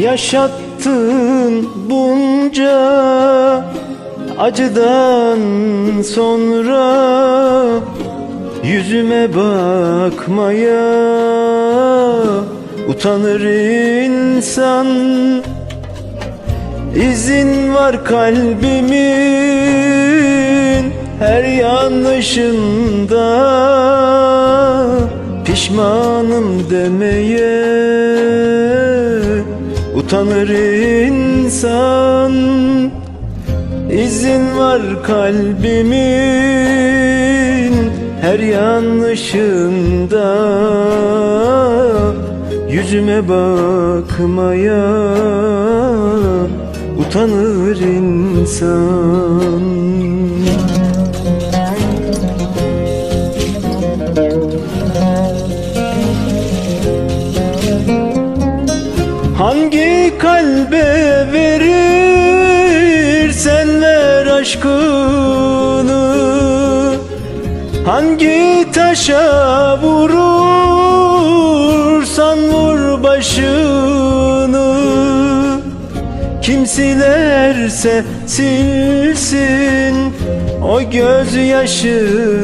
Yaşattın bunca acıdan sonra Yüzüme bakmaya utanır insan. İzin var kalbimin her yanlışında Pişmanım demeye utanır insan. İzin var kalbimin her yanlışında Yüzüme bakmaya utanır insan Kalbe verirsen ver aşkını. Hangi taşa vurursan vur başını. Kim silerse silsin o gözyaşını.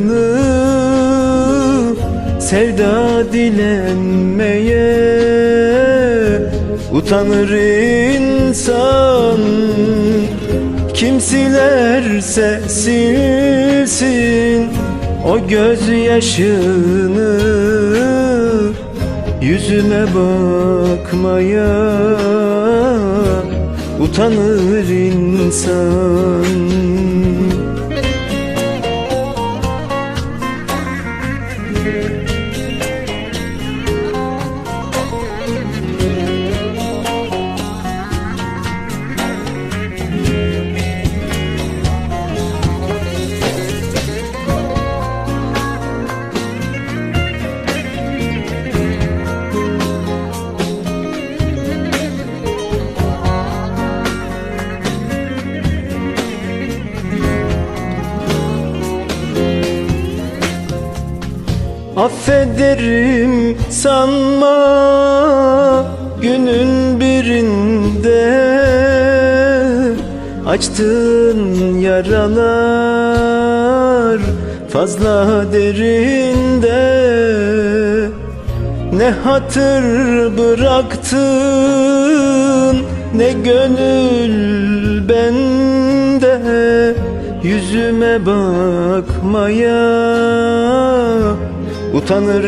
Sevda dilenmeye utanır insan. Kim silerse silsin o gözyaşını Yüzüme bakmaya. Utanır insan Affederim sanma günün birinde. Açtığın yaralar fazla derinde. Ne hatır bıraktın ne gönül bende. Yüzüme bakmaya Utanır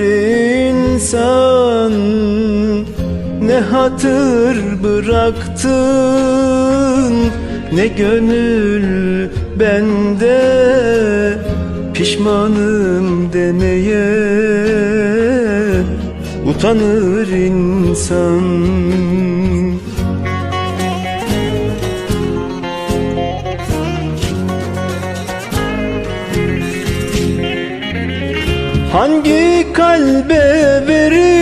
insan Ne hatır bıraktın? Ne gönül bende Pişmanım demeye. Utanır insan Hangi kalbe verirsen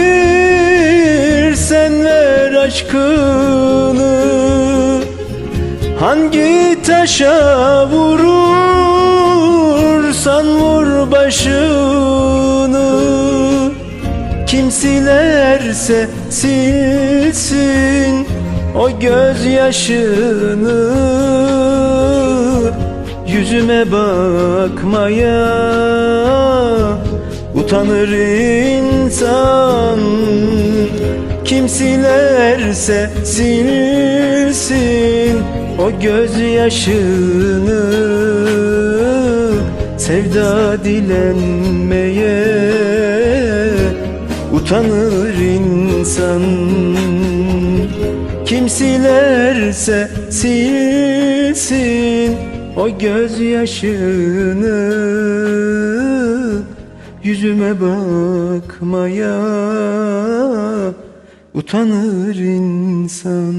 ver aşkını? Hangi taşa vurursan vur başını? Kim silerse silsin o gözyaşını. Yüzüme bakmaya Utanır insan. Kim silsin O gözyaşını Sevda dilenmeye Utanır insan. Kim silsin O gözyaşını Yüzüme bakmaya utanır insan